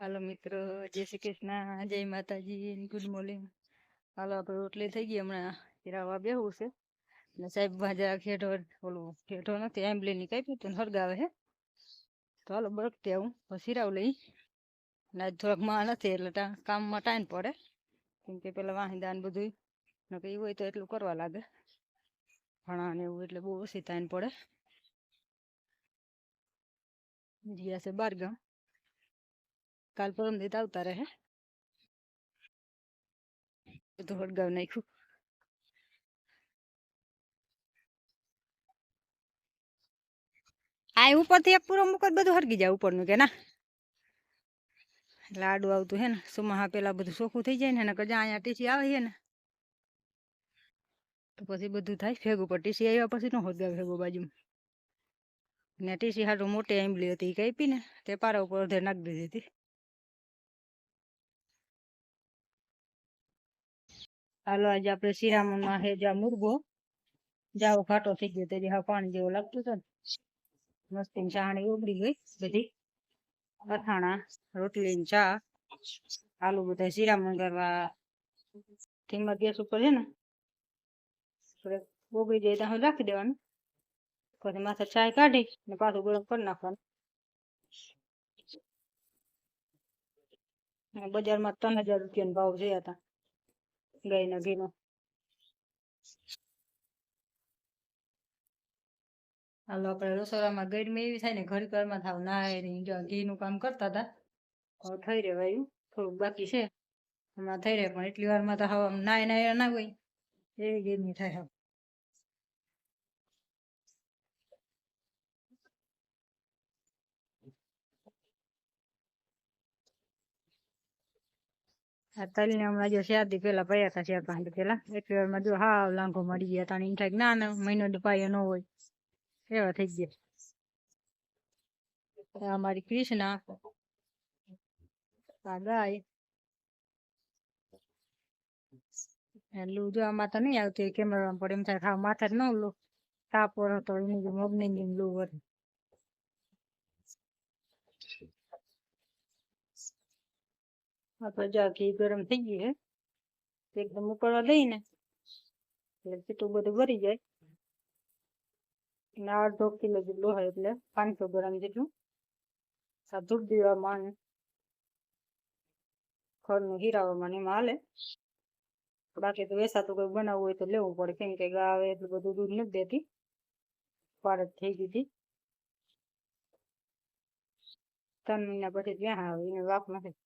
હાલો મિત્રો, જય શ્રી કૃષ્ણ, જય માતાજી, ગુડ મોર્નિંગ. હાલો, આપણે રોટલી થઈ ગઈ, હમણાં હીરાવા બેહવું છે. ને સાહેબ ભાજા ખેઠો ઓલું ખેઠો નથી એમ્બલીની કાપી તો હરગાવે હે તો હાલો બરકતી આવું હીરાવ લઈ. ને થોડાકમાં નથી, એટલે ત્યાં કામમાં ટાઈમ પડે. કેમ કે પેલા વાહિંદા ને બધું નકર ઈ હોય તો એટલું કરવા લાગે. ભણા ને એવું એટલે બહુ ઓછી ટાઈમ પડે. ગયા છે બાર ગામ. કાલ પરમ દી આવતા રહે બધું હળગાવ નાખ્યું આ ઉપરથી એક પૂરો મુકત બધું હરગી જાય ઉપરનું કે ના લાડુ આવતું હે ને સુમાહા પેલા બધું ચોખ્ખું થઈ જાય ને નકર કજા અહીંયા ટીસી આવે છે ને તો પછી બધું થાય ભેગું પર ટીસી આવ્યા પછી નો હળગાવે ભેગું બાજુમાં ને ટીસી હારું મોટી આંબલી હતી કાપી ને, તે પારા ઉપર અધે નાખી દીધી હતી। હાલો, આજે આપણે શિરામણમાં હે જા મુરગો. જાવો ઘાટો થઈ ગયો તે હા પાણી જેવું લાગતું હતું ને. મસ્તી ચાણી ઉગડી ગઈ બધી. અથાણા, રોટલી ને ચા. આલુ બધા શિરામણ કરવા ધીમા ગેસ ઉપર છે ને. ઉગડી જાય ત્યાં રાખી દેવાનું. પછી માથે ચાય કાઢી ને પાછું ગરમ કરી નાખવાનું. બજારમાં ત્રણ હજાર રૂપિયાનો ભાવ જોયા હતા. ગાયના ઘીનો હાલો આપણે રસોડામાં ગરમી એવી થાય ને ઘર ઘરમાં થાવ નાય ને ઘી ઘીનું કામ કરતા હતા. થઈ ભાઈ થોડુંક બાકી છે. હમણાં થઈ રહે પણ એટલી વારમાં તો હવે નાય નાય ના હોય એવી ગરમી થાય હવે. તલને હમણાં જો શાદી પેલા પડ્યા હતા ચાર પાંચ પેલા એટલી વારમાં જો હાવ લાંઘો મરી ગયા તાણી થાય ના ના મહિનો તો પાયો ન હોય એવા થઈ ગયા અમારી આ ગાય જો આમાં તો નહીં આવતી કેમેરામાં પડે એમ થાય ખાવ માથે જ ન લો તાપ હતો એની મગની લૂ વરે આપણે જા, ઘી ગરમ થઈ ગયું હે. એકદમ ઉકળવા દઈ ને. એટલે ચીટું બધું ભરી જાય. અને અડધો કિલો જેટલું હોય એટલે પાંચસો ગ્રામ જેટલું. આ ધૂપ દેવામાં ખરનું હીરાવામાં એમાં હાલે. બાકી તો વેસાતું કોઈ બનાવવું હોય તો લેવું પડે. કેમ કે ગાવે એટલું બધું દૂધ નથી દેતી. પારદ થઈ ગઈ હતી. ત્રણ મહિના પછી ત્યાં આવે, એને વાપ નથી.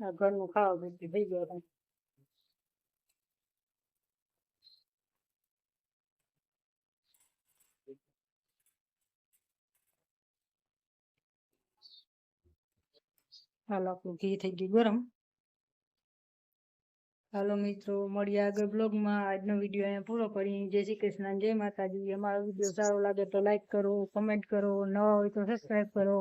ઘરનું ખાવા બધું થઈ ગયો હાલો, આપણું ઘી થઈ ગયું ગરમ. હાલો મિત્રો, મળીએ આગળ બ્લોગમાં. આજનો વીડિયો અહીંયા પૂરો કરી જય શ્રી કૃષ્ણ, જય માતાજી. અમારો વીડિયો સારો લાગે તો લાઈક કરો કમેન્ટ કરો. નવા હોય તો સબસ્ક્રાઈબ કરો.